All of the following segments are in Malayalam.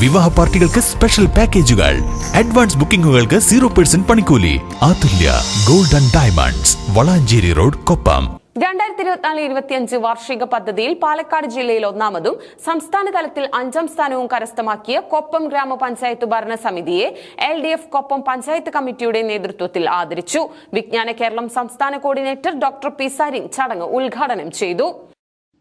വിവാഹ പാർട്ടികൾക്ക് സ്പെഷ്യൽ പാക്കേജുകൾ അഡ്വാൻസ് ബുക്കിംഗുകൾക്ക് സീറോ പെർസെന്റ് പണിക്കൂലി. Athulya golden diamonds Valanchery road Koppam. രണ്ടായിരത്തി ഇരുപത്തിനാല് ഇരുപത്തിയഞ്ച് വാർഷിക പദ്ധതിയിൽ പാലക്കാട് ജില്ലയിൽ ഒന്നാമതും സംസ്ഥാന തലത്തിൽ അഞ്ചാം സ്ഥാനവും കരസ്ഥമാക്കിയ കൊപ്പം ഗ്രാമപഞ്ചായത്ത് ഭരണസമിതിയെ L D F Koppam panchayat കമ്മിറ്റിയുടെ നേതൃത്വത്തിൽ ആദരിച്ചു. വിജ്ഞാന കേരളം സംസ്ഥാന കോർഡിനേറ്റർ ഡോക്ടർ പി സരിൻ ചടങ്ങ് ഉദ്ഘാടനം ചെയ്തു.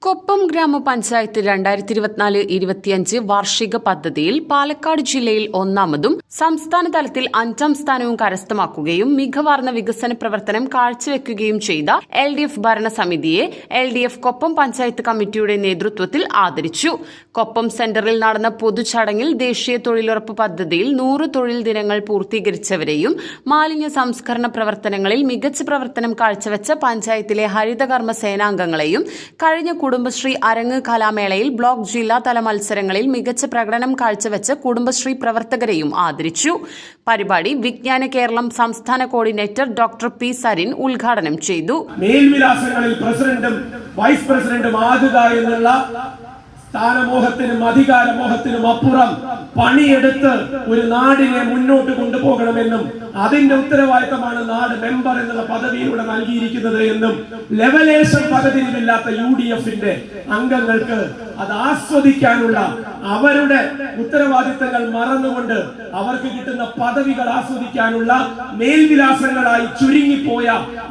കൊപ്പം ഗ്രാമപഞ്ചായത്ത് രണ്ടായിരത്തി ഇരുപത്തിനാല് ഇരുപത്തിയഞ്ച് വാർഷിക പദ്ധതിയിൽ പാലക്കാട് ജില്ലയിൽ ഒന്നാമതും സംസ്ഥാന തലത്തിൽ അഞ്ചാം സ്ഥാനവും കരസ്ഥമാക്കുകയും മികവാർന്ന വികസന പ്രവർത്തനം കാഴ്ചവെക്കുകയും ചെയ്ത L D F ഭരണസമിതിയെ L D F Koppam panchayat കമ്മിറ്റിയുടെ നേതൃത്വത്തിൽ ആദരിച്ചു. കൊപ്പം സെന്ററിൽ നടന്ന പൊതുചടങ്ങിൽ ദേശീയ തൊഴിലുറപ്പ് പദ്ധതിയിൽ നൂറ് തൊഴിൽ ദിനങ്ങൾ പൂർത്തീകരിച്ചവരെയും മാലിന്യ സംസ്കരണ പ്രവർത്തനങ്ങളിൽ മികച്ച പ്രവർത്തനം കാഴ്ചവെച്ച പഞ്ചായത്തിലെ ഹരിതകർമ്മ സേനാംഗങ്ങളെയും കഴിഞ്ഞ കുടുംബശ്രീ അരങ്ങ് കലാമേളയിൽ ബ്ലോക്ക് ജില്ലാതല മത്സരങ്ങളിൽ മികച്ച പ്രകടനം കാഴ്ചവെച്ച കുടുംബശ്രീ പ്രവർത്തകരെയും ആദരിച്ചു. പരിപാടി വിജ്ഞാന കേരളം സംസ്ഥാന കോർഡിനേറ്റർ ഡോക്ടർ പി സരിൻ ഉദ്ഘാടനം ചെയ്തു. മേൽവിലാസങ്ങളിൽ പ്രസിഡന്റും വൈസ് പ്രസിഡന്റും ആകുക എന്നുള്ള സ്ഥാനമോഹത്തിനും അധികാരമോഹത്തിനും അപ്പുറം പണിയെടുത്ത് ഒരു നാടിനെ മുന്നോട്ട് കൊണ്ടുപോകണമെന്നും അതിന്റെ ഉത്തരവാദിത്തമാണ് നാട് മെമ്പർ എന്നുള്ള പദവിയിലൂടെ നൽകിയിരിക്കുന്നത് എന്നും ലെവലേഷൻ പദവിയിലില്ലാത്ത യു ഡി എഫിന്റെ അംഗങ്ങൾക്ക് അത് ആസ്വദിക്കാനുള്ള അവരുടെ ഉത്തരവാദിത്തങ്ങൾ മറന്നുകൊണ്ട് അവർക്ക് കിട്ടുന്ന പദവികൾ ആസ്വദിക്കാനുള്ള മേൽവിലാസങ്ങളായി ചുരുങ്ങിപ്പോയ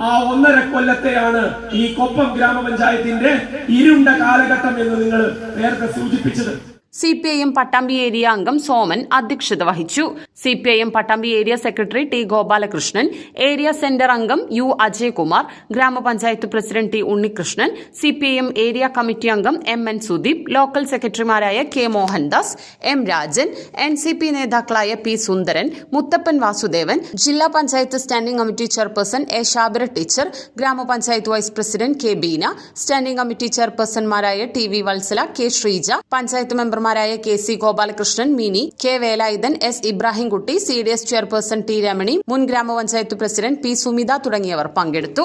ആ ഒന്നര കൊല്ലത്തെയാണ് ഈ കൊപ്പം ഗ്രാമപഞ്ചായത്തിന്റെ ഇരുണ്ട കാലഘട്ടം എന്ന് നിങ്ങൾ നേരത്തെ സൂചിപ്പിച്ചത്. C P I M Pattambi area അംഗം സോമൻ അധ്യക്ഷത വഹിച്ചു. C P I M Pattambi area secretary T Gopalakrishnan area centre അംഗം യു അജയ്കുമാർ ഗ്രാമപഞ്ചായത്ത് president T Unnikrishnan C P I M area committee അംഗം എം എൻ സുദീപ് ലോക്കൽ സെക്രട്ടറിമാരായ K Mohandas M Rajan N C P നേതാക്കളായ പി സുന്ദരൻ മുത്തപ്പൻ വാസുദേവൻ ജില്ലാ panchayat standing committee chairperson A Shabira teacher ഗ്രാമപഞ്ചായത്ത് vice president K Beena standing committee ചെയർപേഴ്സൺമാരായ T V Valsala K Sreeja panchayat മെമ്പർമാരായ K C Gopalakrishnan Mini K Velayudhan S Ibrahimkutty C D S chairperson T Ramani മുൻ ഗ്രാമപഞ്ചായത്ത് പ്രസിഡന്റ് പി സുമിത തുടങ്ങിയവർ പങ്കെടുത്തു.